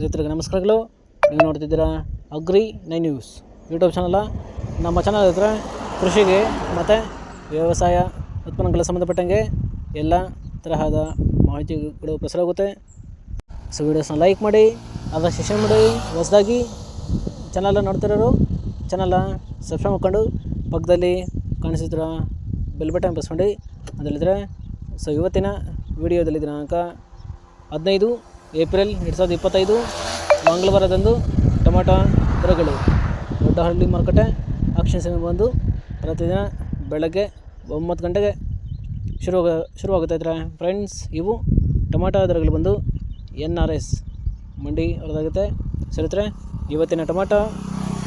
ರೈತರಿಗೆ ನಮಸ್ಕಾರಗಳು. ನೀವು ನೋಡ್ತಿದ್ದೀರಾ ಅಗ್ರಿ ನೈ ನ್ಯೂಸ್ ಯೂಟ್ಯೂಬ್ ಚಾನಲ. ನಮ್ಮ ಚಾನಲ್ ಹತ್ರ ಕೃಷಿಗೆ ಮತ್ತು ವ್ಯವಸಾಯ ಉತ್ಪನ್ನಗಳ ಸಂಬಂಧಪಟ್ಟಂಗೆ ಎಲ್ಲ ತರಹದ ಮಾಹಿತಿಗಳು ಪ್ರಸಾರವಾಗುತ್ತೆ ಸೊ ವೀಡಿಯೋಸ್ನ ಲೈಕ್ ಮಾಡಿ, ಅದರ ಶೇರ್ ಮಾಡಿ, ಹೊಸದಾಗಿ ಚಾನಲ್ನ ನೋಡ್ತಿರೋರು ಚಾನಲ್ನ ಸಬ್ಸ್ಕ್ರೈಬ್ ಮಾಡ್ಕೊಂಡು ಪಕ್ಕದಲ್ಲಿ ಕಾಣಿಸಿದ್ರ ಬೆಲ್ ಬಟನ್ ಪ್ರೆಸ್ ಮಾಡಿ, ಅದರಲ್ಲಿದ್ರೆ. ಸೊ ಇವತ್ತಿನ ವಿಡಿಯೋದಲ್ಲಿ ದಿನಾಂಕ ಹದಿನೈದು ಏಪ್ರಿಲ್ ಎರಡು ಸಾವಿರದ ಇಪ್ಪತ್ತೈದು, ಮಂಗಳವಾರದಂದು ಟೊಮೆಟೊ ದರಗಳು ದೊಡ್ಡಹಳ್ಳಿ ಮಾರುಕಟ್ಟೆ ಆಕ್ಷನ್ಸ್ ಬಂದು ಪ್ರತಿದಿನ ಬೆಳಗ್ಗೆ ಒಂಬತ್ತು ಗಂಟೆಗೆ ಶುರು ಶುರುವಾಗುತ್ತೆ ಇದರ. ಫ್ರೆಂಡ್ಸ್, ಇವು ಟೊಮೆಟೊ ದರಗಳು ಬಂದು ಎನ್ ಆರ್ ಎಸ್ ಮಂಡಿ ಹೊರದಾಗುತ್ತೆ. ಸರಿತ್ರೆ ಇವತ್ತಿನ ಟೊಮೆಟೊ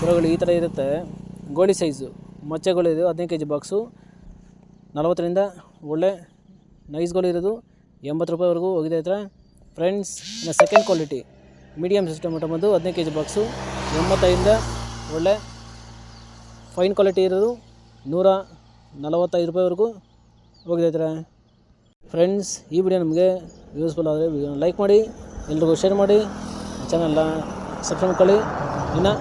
ದರಗಳು ಈ ಥರ ಇರುತ್ತೆ. ಗೋಳಿ ಸೈಜು, ಮಚ್ಚೆಗಳು ಇದು ಹದಿನೈದು ಕೆ ಜಿ ಬಾಕ್ಸು. ನಲವತ್ತರಿಂದ ಒಳ್ಳೆ ನೈಸ್ಗಳು ಇರೋದು ಎಂಬತ್ತು ರೂಪಾಯಿವರೆಗೂ ಹೋಗಿದೆ ಹತ್ರ ಫ್ರೆಂಡ್ಸ್, ಇನ್ನು second quality medium size tomato ಬಂದು ಹದಿನೈದು ಕೆ ಜಿ ಬಾಕ್ಸು ಎಂಬತ್ತೈದಿಂದ ಒಳ್ಳೆ ಫೈನ್ ಕ್ವಾಲಿಟಿ ಇರೋದು. ನೂರ ನಲವತ್ತೈದು ರೂಪಾಯಿವರೆಗೂ ಹೋಗಿದೆ ಹತ್ರ ಫ್ರೆಂಡ್ಸ್, ಈ ವಿಡಿಯೋ ನಮಗೆ ಯೂಸ್ಫುಲ್ ಆದರೆ ಲೈಕ್ ಮಾಡಿ, ಎಲ್ರಿಗೂ ಶೇರ್ ಮಾಡಿ ಚಾನಲ್ನ ಸಬ್ಸ್ಕ್ರೈಬ್ ಮಾಡ್ಕೊಳ್ಳಿ. ಇನ್ನು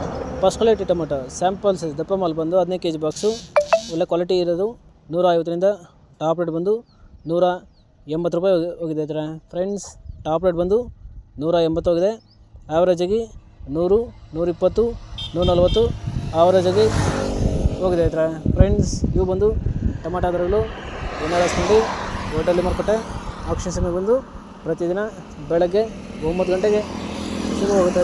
first quality tomato sample size ದಪ್ಪ ಮಾಲ್ ಬಂದು ಹದಿನೈದು ಕೆ ಜಿ ಬಾಕ್ಸು ಒಳ್ಳೆ ಕ್ವಾಲಿಟಿ ಇರೋದು. ನೂರ ಐವತ್ತರಿಂದ ಟಾಪ್ ರೇಟ್ ಬಂದು ನೂರ ಎಂಬತ್ತು ರೂಪಾಯಿ ಹೋಗಿ- ಹೋಗಿದೆ ಫ್ರೆಂಡ್ಸ್ ಟಾಪ್ ರೇಟ್ ಬಂದು ನೂರ ಎಂಬತ್ತು ಹೋಗಿದೆ. ಆ್ಯಾವ್ರೇಜಾಗಿ ನೂರು, ನೂರಿಪ್ಪತ್ತು ನೂರ ನಲ್ವತ್ತು ಆವ್ರೇಜಾಗಿ ಹೋಗಿದೆ ಹತ್ರ. ಫ್ರೆಂಡ್ಸ್ ಇವು ಬಂದು ಟೊಮಾಟೊ ದರಗಳು ಎನ್ ಆರ್ ಹೋಟೆಲ್ ಮಾರುಕಟ್ಟೆ ಆಕ್ಷನ್ ಸಮಯ ಬಂದು ಪ್ರತಿದಿನ ಬೆಳಗ್ಗೆ ಒಂಬತ್ತು ಗಂಟೆಗೆ ಶುರು ಹೋಗುತ್ತೆ